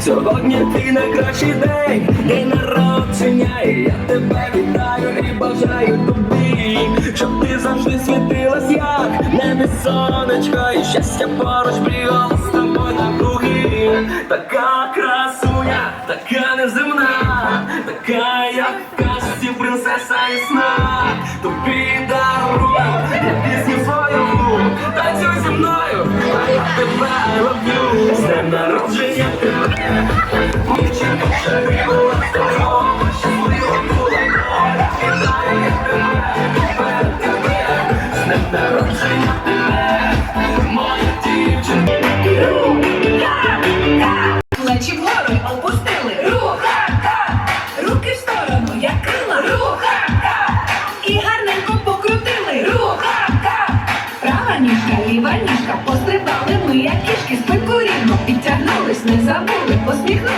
Сьогодні ти найкращий день, день народження, і я тебе вітаю і бажаю тобі, щоб ти завжди світилась, як небі сонечко, і щастя поруч брігало з тобою на круги. Така красуня, така неземна, така як в принцеса і сна. Тобі тебе люблю. З днем народження тебе, дівчинка, була здорова, щаслива була доля. Тебе, тебе, тебе, з днем народження тебе, Права ніжка, ліва. Пострибали ми, як кішки, спинку рівно. Підтягнулись, не забули, посміхнулись.